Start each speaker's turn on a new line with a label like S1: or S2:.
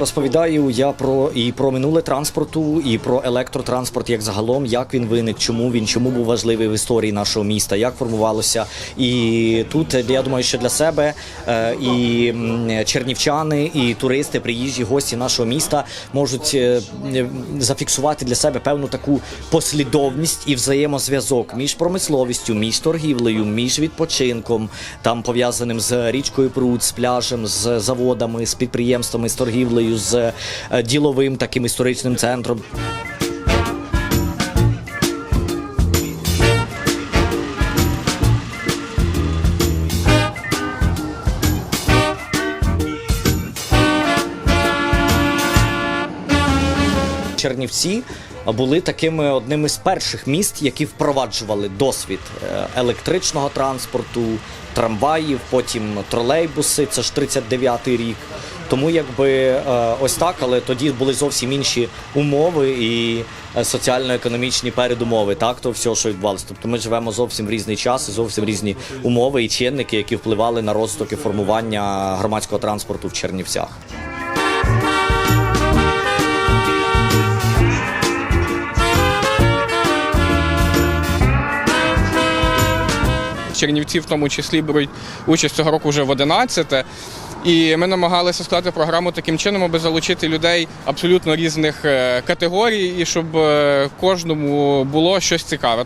S1: Розповідаю я про і про минуле транспорту, і про електротранспорт як загалом, як він виник, чому він, чому був важливий в історії нашого міста, як формувалося. І тут е, я думаю, що для себе е, і чернівчани, і туристи, приїжджі гості нашого міста можуть е, зафіксувати для себе певну таку послідовність і взаємозв'язок між промисловістю, між торгівлею, між відпочинком, там пов'язаним з річкою Пруд, з пляжем, з заводами, з підприємствами, з торгівлею, з е, діловим таким історичним центром. Чернівці були такими одними з перших міст, які впроваджували досвід е, електричного транспорту, трамваїв, потім тролейбуси. Це ж 39-й рік. Тому якби е, ось так, але тоді були зовсім інші умови і е, соціально-економічні передумови. Так, то все, що відбувалося. Тобто ми живемо зовсім в різний час, і зовсім різні умови і чинники, які впливали на розвиток і формування громадського транспорту в Чернівцях.
S2: Чернівці в тому числі беруть участь цього року вже в 11 І ми намагалися склати програму таким чином, аби залучити людей абсолютно різних е, категорій, і щоб е, кожному було щось цікаве.